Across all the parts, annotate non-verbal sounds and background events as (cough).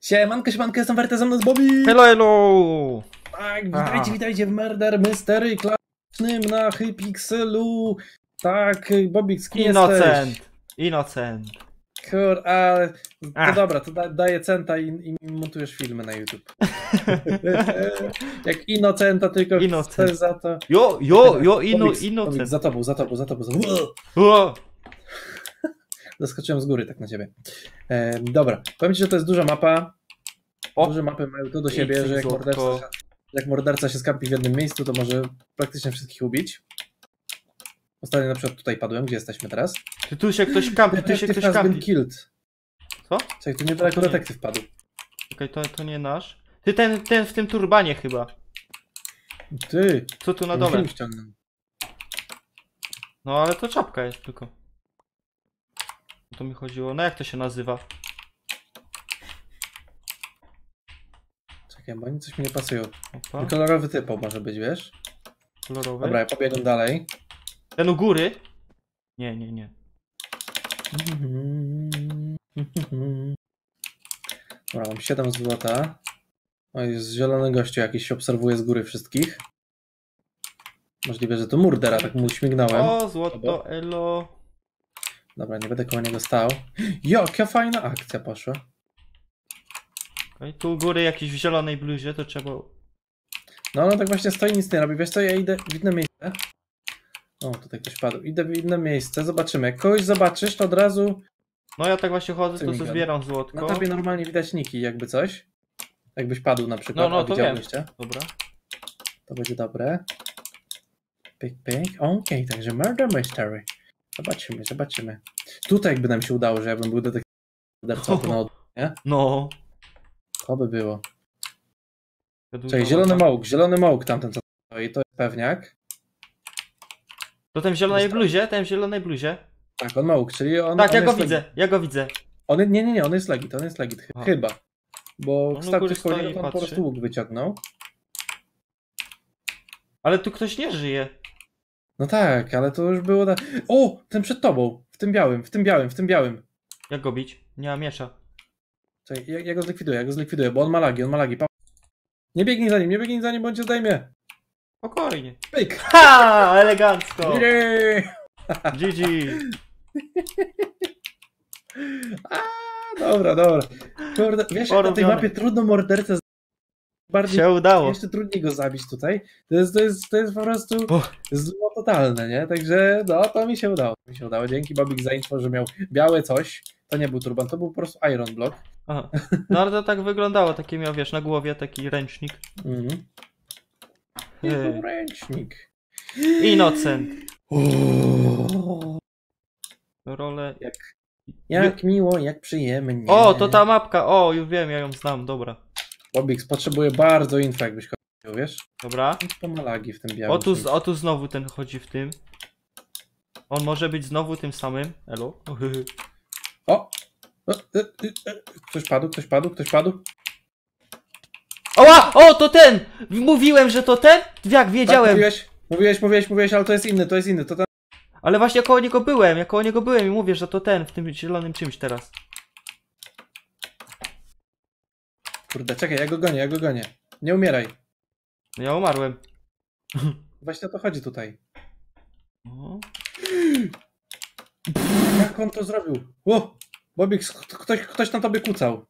Siemanko, siemanko, jestem Wertes, ze mną z Bobby! Hello, hello! Tak, witajcie, A. witajcie w Murder Mystery klasycznym na Hypixelu. Tak, Bobik, z kim jesteś? Innocent! Innocent. Kur, a, to Ach. dobra, to da, daję centa i, i montujesz filmy na YouTube. (laughs) Jak Innocenta, tylko Innocent. chcesz za to... Jo, jo, jo, inno, Bobik, Bobik, innocent. za tobą, za tobą, za tobą, za tobą. Zaskoczyłem z góry tak na ciebie. E, dobra, powiem ci, że to jest duża mapa. O. Duże mapy mają to do I siebie, że jak morderca, jak morderca się skampi w jednym miejscu, to może praktycznie wszystkich ubić. Ostatnio na przykład tutaj padłem, gdzie jesteśmy teraz. Ty tu się ktoś kampi, tu się ktoś kampi. killed. Co? Czekaj, tu niedaleko Nie. detektyw padł. Okej, to, to nie nasz. Ty ten, ten w tym turbanie chyba. Ty, Co tu na dole? No ale to czapka jest tylko. To mi chodziło. No jak to się nazywa? Czekaj, bo oni coś mi nie pasują. Opa, Kolorowy typo może być, wiesz? kolorowy. Dobra, ja pobiegam dalej. Ten u góry? Nie, nie, nie. Dobra, mam 7 złota. O, jest zielony gościu jakiś się obserwuje z góry wszystkich. Możliwe, że to murdera, tak mu uśmignąłem. O, złoto, elo. Dobra, nie będę koło niego stał. Jo, jaka fajna akcja poszła. Okej, tu u góry jakiś w zielonej bluzie, to trzeba... No, no tak właśnie stoi, nic nie robi. Wiesz co, ja idę w inne miejsce. O, tutaj ktoś padł. Idę w inne miejsce, zobaczymy. Jak kogoś zobaczysz, to od razu No ja tak właśnie chodzę, Co to gada? zbieram na złotko. tobie normalnie widać niki, jakby coś. Jakbyś padł na przykład, No, no, to wiem. liście. Dobra. To będzie dobre. Pik, pik. Okej, także Murder Mystery. Zobaczymy, zobaczymy. Tutaj jakby nam się udało, że ja bym był detektywem na od... No. To by było. Czekaj, zielony małk, zielony małk tamten co stoi, to jest pewniak. To ten w zielonej bluzie? Ten w zielonej bluzie? Tak, on małk, czyli on Tak, on ja go widzę, legit. ja go widzę. On, nie, nie, nie, on jest legit, on jest legit, chyba. Bo On koło stoi on po prostu łuk wyciągnął. Ale tu ktoś nie żyje. No tak, ale to już było... Da... O, ten przed tobą, w tym białym, w tym białym, w tym białym. Jak go bić? Nie ma miecza. Czekaj, ja, ja go zlikwiduję, ja go zlikwiduję, bo on ma lagi, on ma lagi. Pa... Nie biegnij za nim, nie biegnij za nim, bo on cię zdejmie. Spokojnie. Pyk! Ha! Elegancko! Jej! GG! (laughs) A, dobra, dobra. Kurde, wiesz, na tej mapie trudno mordercę bardziej Się udało. jeszcze trudniej go zabić tutaj. To jest, to jest, to jest po prostu zło totalne, nie? Także no, to mi się udało. Mi się udało. Dzięki Bobik za info, że miał białe coś. To nie był turban, to był po prostu Iron Block. Aha. No ale to tak wyglądało, taki miał, wiesz, na głowie taki ręcznik. Mhm. Był ręcznik. Innocent. Uuu, Rolę... jak miło, jak przyjemnie. O, to ta mapka, o, już wiem, ja ją znam, dobra. Bobik potrzebuje bardzo info, jakbyś go wiesz? Dobra. To ma lagi w tym białym. O tu, o tu znowu ten chodzi w tym. On może być znowu tym samym. Elo. O! E, e, e, Ktoś padł, ktoś padł, ktoś padł. Oła! O, to ten! Mówiłem, że to ten? Jak Tak, wiedziałem. mówiłeś, mówiłeś, mówiłeś, mówiłeś, ale to jest inny, to jest inny. To ten... Ale właśnie koło niego byłem, ja koło niego byłem i mówię, że to ten w tym zielonym czymś teraz. Kurde, czekaj, ja go gonię, ja go gonię. Nie umieraj. No ja umarłem. Właśnie o to chodzi tutaj. O. Jak on to zrobił? O! Bobik, ktoś, ktoś na tobie kucał.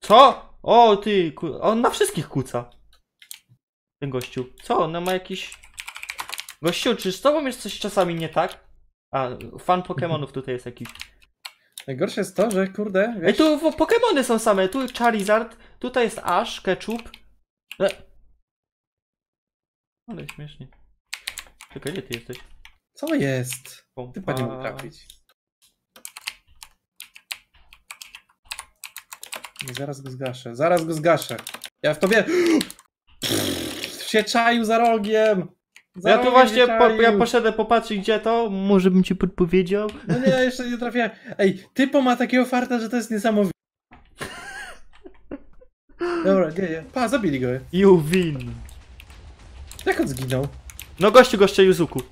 Co? O, ty, on na wszystkich kuca. Ten gościu. Co, on ma jakiś... Gościu, czy z tobą jest coś czasami nie tak? A, fan Pokemonów tutaj jest jakiś. Najgorsze jest to, że kurde, Ej, wiesz, tu w- Pokemony są same. Tu Charizard, tutaj jest Ash, Ketchup. E. Ale śmiesznie. Czekaj, gdzie ty jesteś? co jest? Pompa. Ty pewnie mógł trafić. Nie, zaraz go zgaszę, zaraz go zgaszę. Ja w tobie... (gasps) się czaił za rogiem! Za Ja tu właśnie po, ja poszedłem popatrzeć gdzie to. Może bym ci podpowiedział? No nie, jeszcze nie trafiłem. Ej, typo ma takiego farta, że to jest niesamowite. Dobra, nie, nie. Pa, zabili go. You win. Jak on zginął? No gościu gościa Yuzuku.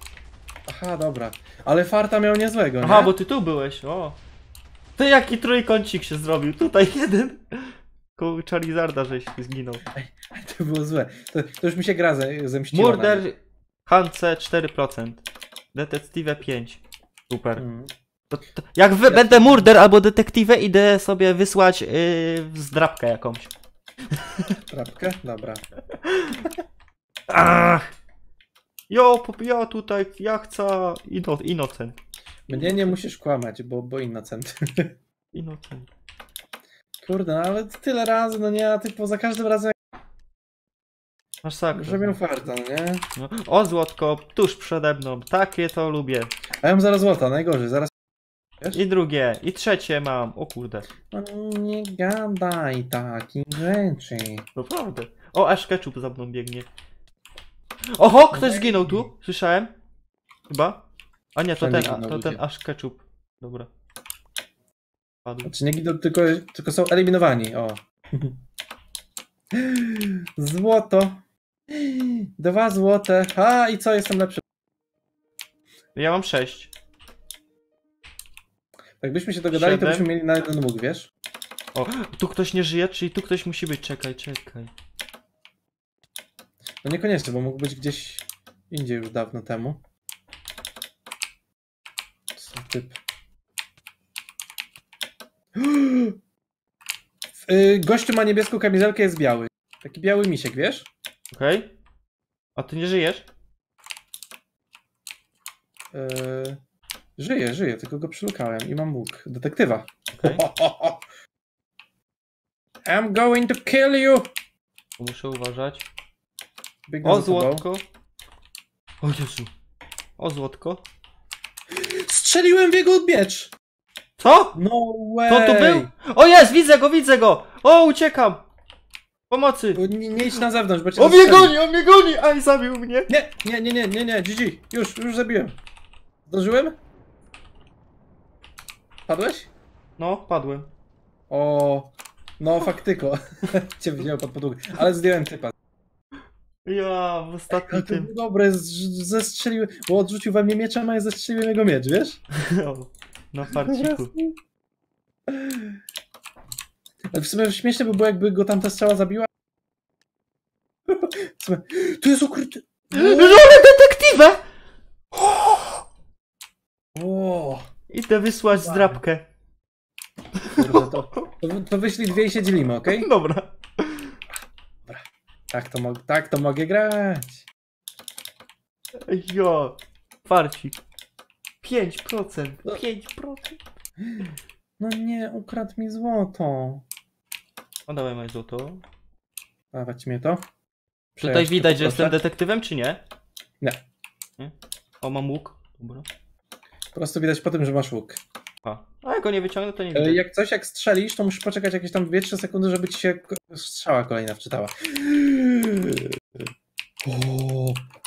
Aha, dobra. Ale farta miał niezłego, nie? Aha, bo ty tu byłeś, o. To jaki trójkącik się zrobił? Tutaj jeden. koło Charizarda, żeś zginął. To było złe. To, to już mi się gra ze- zemściła. Murder. Hance 4%. Detective 5. Super. Mm. To, to, jak wy, będę murder albo detektywę, idę sobie wysłać yy, zdrabkę jakąś. Trapkę? Dobra. Ach! Jo, ja tutaj, ja chcę ino, Innocent. Mnie nie musisz kłamać, bo, bo innocent. (laughs) Innocent. Kurde, no ale tyle razy, no nie, a ty poza każdym razem Masakra. że miał farta, no nie? No. O złotko, tuż przede mną. Takie to lubię. A ja mam zaraz złota, najgorzej, zaraz. I drugie, i trzecie mam. O kurde. No nie gadaj takich rzeczy. Naprawdę. O, aż ketchup za mną biegnie. Oho, ktoś zginął tu. Słyszałem? Chyba? A nie, to ten, a, to ten aż ketchup. Dobra. Padł. Znaczy nie giną, tylko, tylko są eliminowani, o. (laughs) Złoto. Dwa złote. A i co, jestem lepszy. Ja mam sześć. Jakbyśmy się dogadali, to byśmy mieli na jeden mógł, wiesz? O, tu ktoś nie żyje, czyli tu ktoś musi być. Czekaj, czekaj. No niekoniecznie, bo mógł być gdzieś indziej już dawno temu. Co typ. (gasps) Y, Gościu ma niebieską kamizelkę, jest biały. Taki biały misiek, wiesz? Okej? A ty nie żyjesz? Yy, żyje, żyje, tylko go przylukałem i mam łuk. Detektywa. Okej. (laughs) I'm going to kill you! Muszę uważać. Biegnę O złotko. O Jezu. O złotko. Strzeliłem w jego miecz! Co? No way! To to był? O jest, widzę go, widzę go! O, uciekam! Pomocy! Nie, nie idź na zewnątrz, bo cię On mnie goni, on mnie goni! Aj, zabił mnie! Nie, nie, nie, nie, nie, nie, GG, już, już zabiłem. Zdążyłem? Padłeś? No, padłem. O, no faktyko. (laughs) Cię wziął pod podłogę, ale zdjąłem typa. Ja, w ostatnim to tym. dobre, zestrzeliłem, bo odrzucił we mnie mieczem, a ja zestrzeliłem jego miecz, wiesz? (laughs) O, Na farciku. w sumie śmieszne by było, jakby go tamta strzała zabiła. (laughs) W sumie, tu jest ukryty. (gasps) Żonę detektywę! O, Idę wysłać zdrabkę. kurde, to, to, to wyślij dwie i się dzielimy, okej? (laughs) Dobra. Tak, to tak to mogę grać. Jo. Farcik. 5%. 5%. No nie, ukradł mi złoto. O, dawaj moje złoto. Dawać mnie to. Tutaj widać, że jestem detektywem, czy nie? Nie. nie? O, mam łuk. Dobra. Po prostu widać po tym, że masz łuk. A, a jak go nie wyciągnę, to nie E, widać. Jak coś, jak strzelisz, to musisz poczekać jakieś tam 2-3 sekundy, żeby ci się strzała kolejna wczytała. O,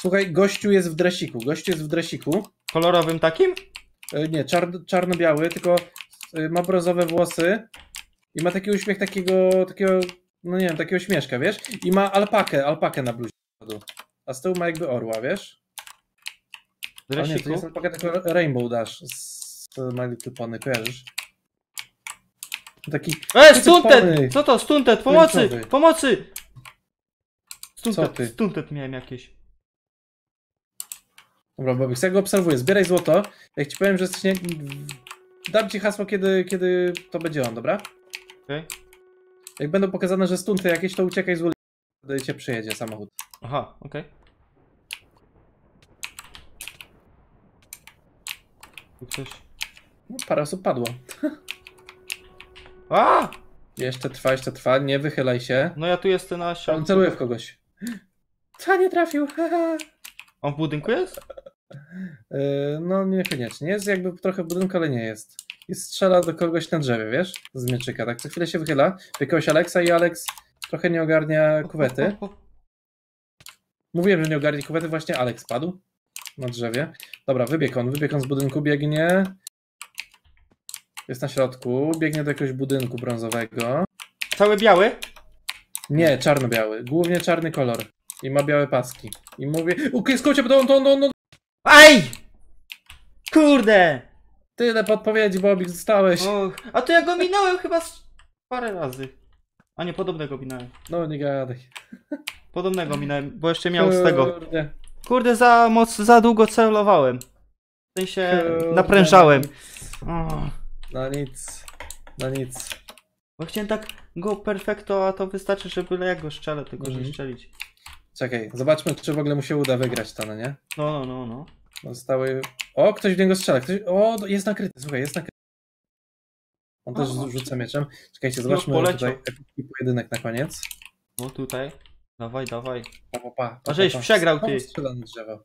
słuchaj, gościu jest w dresiku. Gościu jest w dresiku. Kolorowym takim? E, Nie, czar- czarno-biały, tylko e, ma brązowe włosy i ma taki uśmiech takiego, takiego, no nie wiem, takiego śmieszka, wiesz? I ma alpakę, alpakę na bluzie. A z tyłu ma jakby orła, wiesz? Nie, to jest alpaka, tylko Rainbow Dash z My Little Pony, kojarzysz? Taki, E, typowy. Co to? Stuntet! Pomocy! Tęczowy. Pomocy! Ty? stuntet miałem jakieś. dobra, Bobik, ja go obserwuję, zbieraj złoto. Jak ci powiem, że jesteś nie... Dam ci hasło, kiedy, kiedy to będzie on, dobra? Okej. Jak będą pokazane, że stunty jakieś, to uciekaj z ulicy, wtedy cię przyjedzie samochód. Aha, okej. Tu ktoś... No, parę osób padło. A! Jeszcze trwa, jeszcze trwa, nie wychylaj się. No ja tu jestem na On środku. celuje w kogoś. Co, nie trafił? (laughs) On w budynku jest? Yy, no niekoniecznie. Jest jakby trochę w budynku, ale nie jest. I strzela do kogoś na drzewie, wiesz? Z mieczyka. Tak co chwilę się wychyla. W jakiegoś Aleksa i Alex trochę nie ogarnia kuwety. (laughs) Mówiłem, że nie ogarnie kuwety, właśnie Alex padł na drzewie. Dobra, wybieg on, wybieg on z budynku, biegnie. Jest na środku, biegnie do jakiegoś budynku brązowego. Cały biały? Nie, czarno-biały, głównie czarny kolor. I ma białe paski. I mówię, ukryj skocie, to on, to on, to on. Aj! Kurde! Tyle podpowiedzi, Bobik, zostałeś. Och, a to ja go minąłem chyba z parę razy. A nie, podobnego minąłem. No nie gadaj. Podobnego minąłem, bo jeszcze miał z tego. Kurde, Kurde, za moc, za długo celowałem. W sensie naprężałem. No nic. O, No nic. No nic. bo chciałem tak go perfekto, a to wystarczy, że byle jak go strzelę, tylko że Mhm. strzelić. Czekaj, zobaczmy, czy w ogóle mu się uda wygrać to, no nie? No, no, no, no. Zostały... O, ktoś w niego strzela. Ktoś... O, jest nakryty, słuchaj, jest nakryty. On też O, rzuca mieczem. Czekajcie, zobaczmy poleciał. tutaj pojedynek na koniec. No tutaj. Dawaj, dawaj. Pa, pa, pa, pa, A żeś przegrał, ty. drzewo.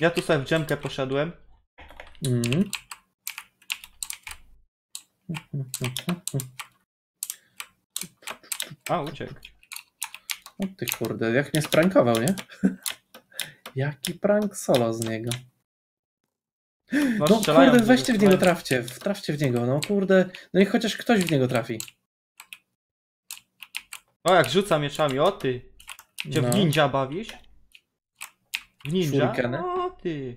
Ja tu sobie w dżemkę poszedłem. Mhm. A, uciekł. O ty kurde, jak mnie sprankował, nie? (laughs) Jaki prank solo z niego. No strzelają, kurde, weźcie w niego, trafcie, trafcie w niego, no kurde, no i chociaż ktoś w niego trafi. O, jak rzuca mieczami, o ty. Cię No, w ninja bawisz? W ninja? Shurikeny? O ty.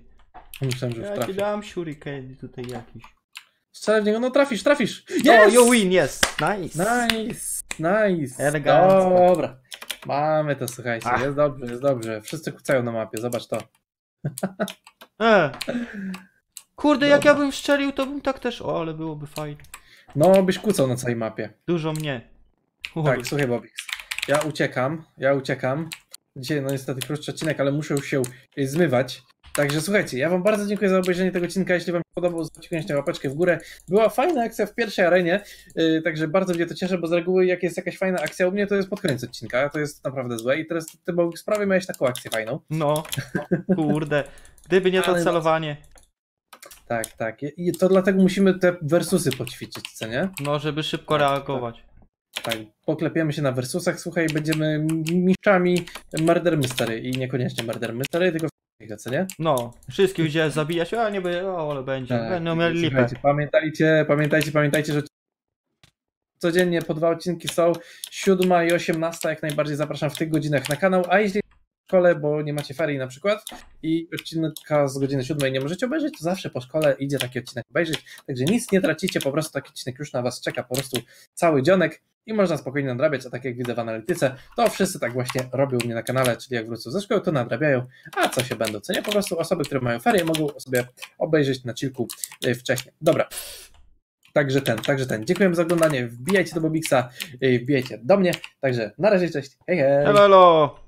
myślałem, że Ja ci dam shuriken tutaj jakiś. Strzelę w niego, no trafisz, trafisz! Yes! you win, jest. Nice. Nice, nice. Elegancko. Dobra. Mamy to, słuchajcie, Ach. jest dobrze, jest dobrze. Wszyscy kucają na mapie, zobacz to. E. (laughs) Kurde, jak Dobra. ja bym strzelił, to bym tak też. O, ale byłoby fajnie. No, byś kucał na całej mapie. Dużo mnie. Tak, słuchaj Bobix. Ja uciekam, ja uciekam. Dzisiaj no niestety krótszy odcinek, ale muszę się zmywać. Także słuchajcie, ja wam bardzo dziękuję za obejrzenie tego odcinka. Jeśli wam się podobał, zostawcie koniecznie łapeczkę w górę. Była fajna akcja w pierwszej arenie, yy, także bardzo mnie to cieszy, bo z reguły jak jest jakaś fajna akcja u mnie, to jest pod koniec odcinka, to jest naprawdę złe. I teraz ty Bobix prawie miałeś taką akcję fajną. No, kurde. Gdyby nie to Ale- celowanie. Tak, tak. I i to dlatego musimy te versusy poćwiczyć, co nie? No, żeby szybko Tak, reagować. Tak, poklepiemy się na versusach, słuchaj, będziemy mistrzami Murder Mystery i niekoniecznie Murder Mystery, tylko w co nie? No, wszystkich gdzie zabijać, a nie będzie, o, ale będzie. Tak, Będą mieli lipę. Pamiętajcie, pamiętajcie, pamiętajcie, że codziennie po dwa odcinki są, siódma i osiemnasta, jak najbardziej zapraszam w tych godzinach na kanał, a jeśli w szkole, bo nie macie ferii na przykład i odcinka z godziny siódmej nie możecie obejrzeć, to zawsze po szkole idzie taki odcinek obejrzeć, także nic nie tracicie, po prostu taki odcinek już na was czeka, po prostu cały dzionek i można spokojnie nadrabiać, a tak jak widzę w analityce, to wszyscy tak właśnie robią u mnie na kanale, czyli jak wrócą ze szkoły, to nadrabiają, a co się będą, co nie, po prostu osoby, które mają ferie mogą sobie obejrzeć na chillku y, wcześniej. Dobra. Także ten, także ten. Dziękuję za oglądanie. Wbijajcie do Bobixa, y, wbijajcie do mnie. Także na razie, cześć. Hej, hej. Hello, hello.